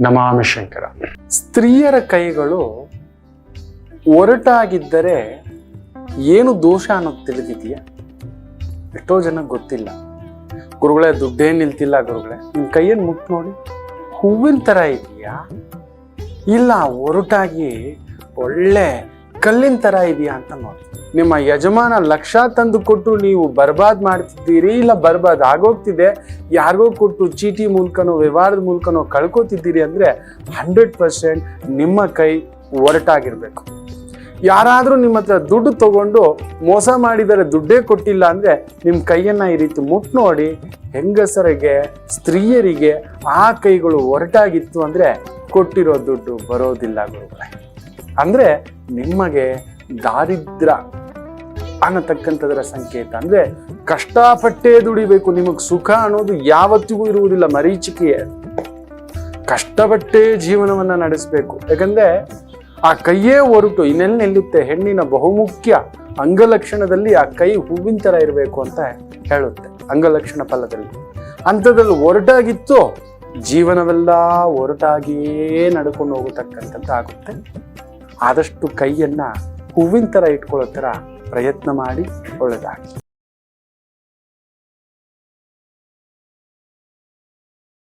ನಮಾಮಿ ಶಂಕರ ಸ್ತ್ರೀಯರ ಕೈಗಳು ಒರಟಾಗಿದ್ದರೆ ಏನು ದೋಷ ಅನ್ನೋದು ತಿಳಿದಿದೆಯಾ? ಎಷ್ಟೋ ಜನಕ್ಕೆ ಗೊತ್ತಿಲ್ಲ. ಗುರುಗಳೇ, ದುಡ್ಡೇನು ನಿಲ್ತಿಲ್ಲ ಗುರುಗಳೇ. ನಿಮ್ಮ ಕೈಯನ್ನು ಮುಟ್ಟು ನೋಡಿ. ಹೂವಿನ ಥರ ಇದೆಯಾ? ಇಲ್ಲ, ಒರಟಾಗಿ ಒಳ್ಳೆ ಕಲ್ಲಿನ ಥರ ಇದೆಯಾ ಅಂತ ನೋಡಿ. ನಿಮ್ಮ ಯಜಮಾನ ಲಕ್ಷ ತಂದು ಕೊಟ್ಟು ನೀವು ಬರ್ಬಾದ್ ಮಾಡ್ತಿದ್ದೀರಿ ಇಲ್ಲ ಬರ್ಬಾದ್ ಆಗೋಗ್ತಿದೆ, ಯಾರಿಗೋ ಕೊಟ್ಟು ಚೀಟಿ ಮೂಲಕನೋ ವ್ಯವಹಾರದ ಮೂಲಕನೋ ಕಳ್ಕೊತಿದ್ದೀರಿ ಅಂದರೆ ಹಂಡ್ರೆಡ್ ಪರ್ಸೆಂಟ್ ನಿಮ್ಮ ಕೈ ಒರಟಾಗಿರ್ಬೇಕು. ಯಾರಾದರೂ ನಿಮ್ಮ ಹತ್ರ ದುಡ್ಡು ತಗೊಂಡು ಮೋಸ ಮಾಡಿದರೆ ದುಡ್ಡೇ ಕೊಟ್ಟಿಲ್ಲ ಅಂದರೆ ನಿಮ್ಮ ಕೈಯನ್ನು ಈ ರೀತಿ ಮುಟ್ ನೋಡಿ ಹೆಂಗಸರಿಗೆ, ಸ್ತ್ರೀಯರಿಗೆ ಆ ಕೈಗಳು ಒರಟಾಗಿತ್ತು ಅಂದರೆ ಕೊಟ್ಟಿರೋ ದುಡ್ಡು ಬರೋದಿಲ್ಲ ಗುರುಗಳೇ. ಅಂದರೆ ನಿಮಗೆ ದಾರಿದ್ರ ಅನ್ನತಕ್ಕಂಥದರ ಸಂಕೇತ. ಅಂದರೆ ಕಷ್ಟಪಟ್ಟೇ ದುಡಿಬೇಕು, ನಿಮಗೆ ಸುಖ ಅನ್ನೋದು ಯಾವತ್ತಿಗೂ ಇರುವುದಿಲ್ಲ ಮರೀಚಿಕೆಯೇ. ಕಷ್ಟಪಟ್ಟೇ ಜೀವನವನ್ನ ನಡೆಸಬೇಕು. ಯಾಕಂದ್ರೆ ಆ ಕೈಯೇ ಹೊರಟು ಇನ್ನೆಲ್ಲಿ ನಿಲ್ಲುತ್ತೆ ಹೆಣ್ಣಿನ ಬಹುಮುಖ್ಯ ಅಂಗಲಕ್ಷಣದಲ್ಲಿ ಆ ಕೈ ಹೂವಿನ ಥರ ಇರಬೇಕು ಅಂತ ಹೇಳುತ್ತೆ ಅಂಗಲಕ್ಷಣ ಫಲದಲ್ಲಿ. ಅಂಥದ್ರಲ್ಲಿ ಒರಟಾಗಿತ್ತು ಜೀವನವೆಲ್ಲ ಒರಟಾಗಿಯೇ ನಡ್ಕೊಂಡು ಹೋಗತಕ್ಕಂಥದ್ದು ಆಗುತ್ತೆ ಆದಷ್ಟು ಕೈಯನ್ನ ಹೂವಿನ ಥರ ಇಟ್ಕೊಳ್ಳೋ ಥರ ಪ್ರಯತ್ನ ಮಾಡಿ ಒಳ್ಳೆದಾಗಿ